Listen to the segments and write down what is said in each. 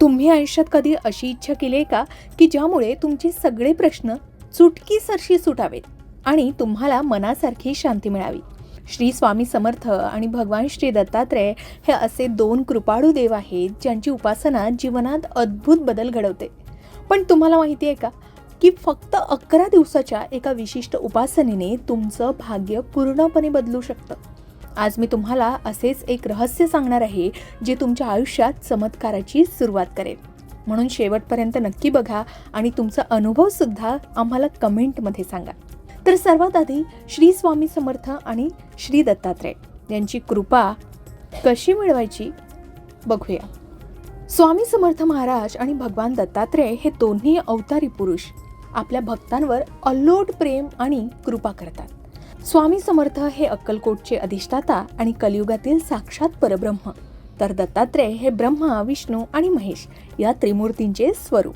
तुम्ही आयुष्यात कधी अशी इच्छा केली आहे का की ज्यामुळे तुमचे सगळे प्रश्न चुटकीसरशी सुटावेत आणि तुम्हाला मनासारखी शांती मिळावी? श्री स्वामी समर्थ आणि भगवान श्री दत्तात्रय हे असे दोन कृपाळू देव आहेत ज्यांची उपासना जीवनात अद्भुत बदल घडवते. पण तुम्हाला माहिती आहे का की फक्त अकरा दिवसाच्या एका विशिष्ट उपासनेने तुमचं भाग्य पूर्णपणे बदलू शकतं? आज मी तुम्हाला असेच एक रहस्य सांगणार आहे जे तुमच्या आयुष्यात चमत्काराची सुरुवात करेल. म्हणून शेवटपर्यंत नक्की बघा आणि तुमचा अनुभवसुद्धा आम्हाला कमेंटमध्ये सांगा. तर सर्वात आधी श्री स्वामी समर्थ आणि श्री दत्तात्रय यांची कृपा कशी मिळवायची? बघूया. स्वामी समर्थ महाराज आणि भगवान दत्तात्रय हे दोन्ही अवतारी पुरुष आपल्या भक्तांवर अल्लोट प्रेम आणि कृपा करतात. स्वामी समर्थ हे अक्कलकोटचे अधिष्ठाता आणि कलियुगातील साक्षात परब्रह्म. तर दत्तात्रय हे ब्रह्मा विष्णू आणि महेश या त्रिमूर्तींचे स्वरूप.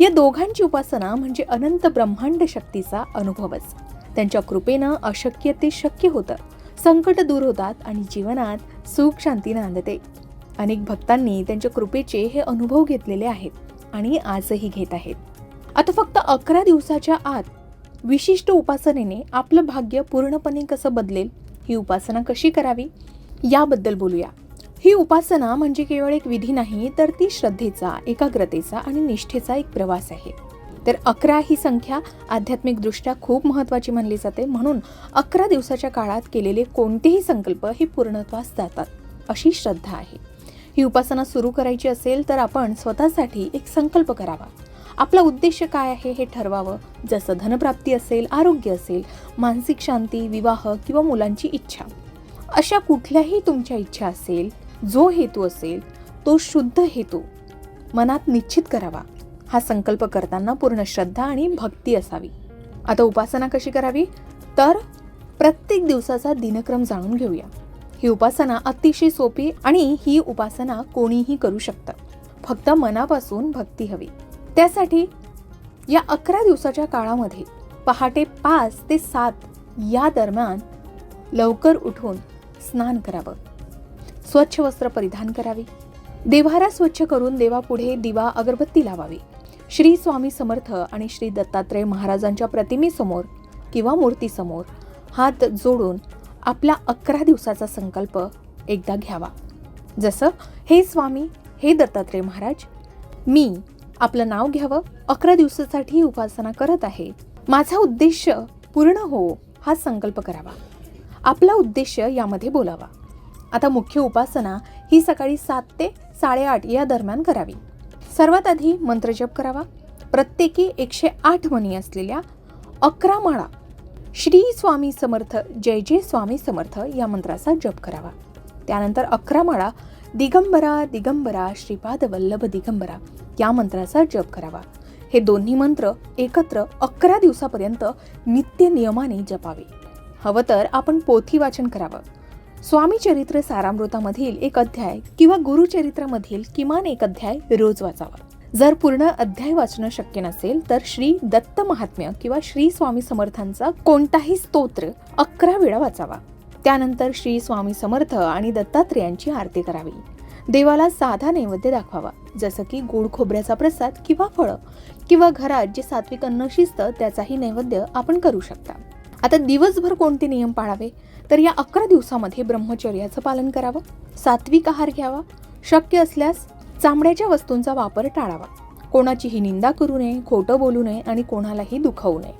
या दोघांची उपासना म्हणजे अनंत ब्रह्मांड शक्तीचा अनुभवच. त्यांच्या कृपेनं अशक्य ते शक्य होतं. संकट दूर होतात आणि जीवनात सुख शांती नांदते. अनेक भक्तांनी त्यांच्या कृपेचे हे अनुभव घेतलेले आहेत आणि आजही घेत आहेत. आता फक्त अकरा दिवसाच्या आत विशिष्ट उपासनेने आपलं भाग्य पूर्णपणे कसं बदलेल ही उपासना कशी करावी याबद्दल बोलूया. ही उपासना म्हणजे केवळ एक विधी नाही तर ती श्रद्धेचा एकाग्रतेचा आणि निष्ठेचा एक प्रवास आहे. तर अकरा ही संख्या आध्यात्मिकदृष्ट्या खूप महत्त्वाची मानली जाते म्हणून अकरा दिवसाच्या काळात केलेले कोणतेही संकल्प हे पूर्णत्वास जातात अशी श्रद्धा आहे. ही उपासना सुरू करायची असेल तर आपण स्वतःसाठी एक संकल्प करावा. आपला उद्देश काय आहे हे ठरवावं. जसं धनप्राप्ती असेल आरोग्य असेल मानसिक शांती विवाह किंवा मुलांची इच्छा. अशा कुठल्याही तुमच्या इच्छा असेल जो हेतू असेल तो शुद्ध हेतू मनात निश्चित करावा. हा संकल्प करताना पूर्ण श्रद्धा आणि भक्ती असावी. आता उपासना कशी करावी? तर प्रत्येक दिवसाचा दिनक्रम जाणून घेऊया. ही उपासना अतिशय सोपी आणि ही उपासना कोणीही करू शकतं. फक्त मनापासून भक्ती हवी. त्यासाठी या अकरा दिवसाच्या काळामध्ये पहाटे पाच ते सात या दरम्यान लवकर उठून स्नान करावं. स्वच्छ वस्त्र परिधान करावे. देव्हारा स्वच्छ करून देवापुढे दिवा अगरबत्ती लावावी. श्री स्वामी समर्थ आणि श्री दत्तात्रय महाराजांच्या प्रतिमेसमोर किंवा मूर्तीसमोर हात जोडून आपला अकरा दिवसाचा संकल्प एकदा घ्यावा. जसं हे स्वामी हे दत्तात्रय महाराज मी आपलं नाव घ्यावं अकरा दिवसासाठी उपासना करत आहे. माझा उद्देश पूर्ण हो हा संकल्प करावा. आपला उद्देश यामध्ये बोलावा. आता मुख्य उपासना ही सकाळी सात ते साडेआठ या दरम्यान करावी. सर्वात आधी मंत्रजप करावा. प्रत्येकी एकशे आठ म्हणी असलेल्या अकरा माळा श्री स्वामी समर्थ जय जय स्वामी समर्थ या मंत्राचा जप करावा. त्यानंतर अकरा माळा दिगंबरा दिगंबरा श्रीपाद वल्लभ दिगंबरा. या मंत्राचा जप करावा. हे दोन्ही मंत्र एकत्र अकरा दिवसापर्यंत नित्य नियमाने जपावे. हवं तर आपण पोथी वाचन करावं. स्वामी चरित्र सारामृतामधील एक अध्याय किंवा गुरुचरित्रामधील किमान एक अध्याय रोज वाचावा. जर पूर्ण अध्याय वाचणं शक्य नसेल तर श्री दत्त महात्म्य किंवा श्री स्वामी समर्थांचा कोणताही स्तोत्र अकरा वेळा वाचावा. त्यानंतर श्री स्वामी समर्थ आणि दत्तात्रेयांची आरती करावी. देवाला साधा नैवेद्य दाखवावा. जसं की गोड खोबऱ्याचा प्रसाद किंवा फळं किंवा घरात जे सात्विक अन्न शिजतं त्याचाही नैवेद्य आपण करू शकता. आता दिवसभर कोणते नियम पाळावे? तर या अकरा दिवसामध्ये ब्रह्मचर्याचं पालन करावं सात्विक आहार घ्यावा शक्य असल्यास चामड्याच्या वस्तूंचा वापर टाळावा. कोणाचीही निंदा करू नये खोटं बोलू नये आणि कोणालाही दुखावू नये.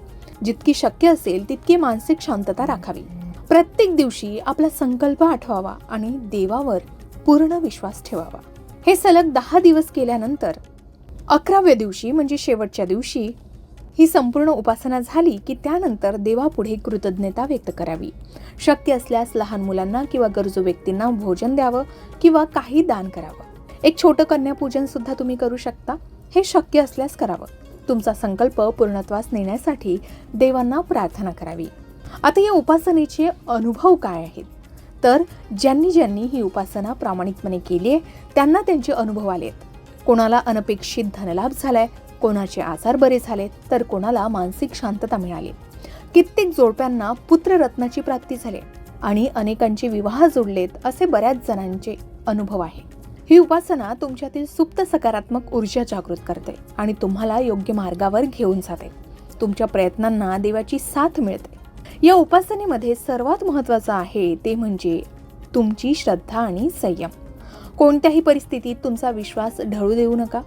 जितकी शक्य असेल तितकी मानसिक शांतता राखावी. प्रत्येक दिवशी आपला संकल्प आठवावा आणि देवावर पूर्ण विश्वास ठेवावा. हे सलग दहा दिवस केल्यानंतर अकराव्या दिवशी म्हणजे शेवटच्या दिवशी ही संपूर्ण उपासना झाली की त्यानंतर देवापुढे कृतज्ञता व्यक्त करावी. शक्य असल्यास लहान मुलांना किंवा गरजू व्यक्तींना भोजन द्यावं किंवा काही दान करावं. एक छोटं कन्यापूजन सुद्धा तुम्ही करू शकता. हे शक्य असल्यास करावं. तुमचा संकल्प पूर्णत्वास नेण्यासाठी देवांना प्रार्थना करावी. आता या उपासनेचे अनुभव काय आहेत? तर ज्यांनी ज्यांनी ही उपासना प्रामाणिकपणे केली आहे त्यांना त्यांचे अनुभव आलेत कोणाला अनपेक्षित धनलाभ झालाय कोणाचे आजार बरे झालेत तर कोणाला मानसिक शांतता मिळाली. कित्येक जोडप्यांना पुत्ररत्नाची प्राप्ती झाली आणि अनेकांचे विवाह जोडलेत असे बऱ्याच जणांचे अनुभव आहे. ही उपासना तुमच्यातील सुप्त सकारात्मक ऊर्जा जागृत करते आणि तुम्हाला योग्य मार्गावर घेऊन जाते. तुमच्या प्रयत्नांना देवाची साथ मिळते. या उपासनेमध्ये सर्वात महत्त्वाचं आहे ते म्हणजे तुमची श्रद्धा आणि संयम. कोणत्याही परिस्थितीत तुमचा विश्वास ढळू देऊ नका.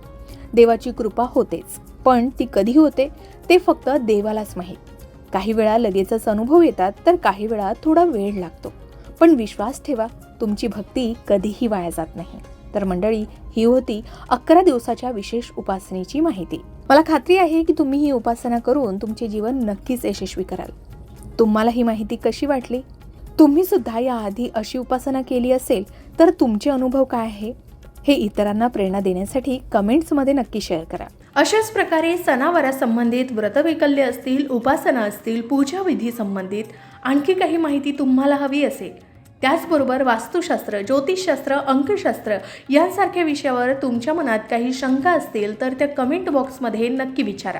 देवाची कृपा होतेच पण ती कधी होते ते फक्त देवालाच माहीत. काही वेळा लगेचच अनुभव येतात तर काही वेळा थोडा वेळ लागतो. पण विश्वास ठेवा तुमची भक्ती कधीही वाया जात नाही. तर मंडळी ही होती अकरा दिवसाच्या विशेष उपासनेची माहिती. मला खात्री आहे की तुम्ही ही उपासना करून तुमचे जीवन नक्कीच यशस्वी कराल. तुम्हाला ही माहिती कशी वाटली? तुम्ही सुद्धा याआधी अशी उपासना केली असेल तर तुमचे अनुभव काय आहे? हे इतरांना प्रेरणा देण्यासाठी कमेंट्समध्ये नक्की शेअर करा. अशाच प्रकारे सणावारासंबंधित व्रतवैकल्य असतील उपासना असतील पूजाविधी संबंधित आणखी काही माहिती तुम्हाला हवी असेल त्याचबरोबर वास्तुशास्त्र ज्योतिषशास्त्र अंकशास्त्र यांसारख्या विषयावर तुमच्या मनात काही शंका असतील तर त्या कमेंट बॉक्समध्ये नक्की विचारा.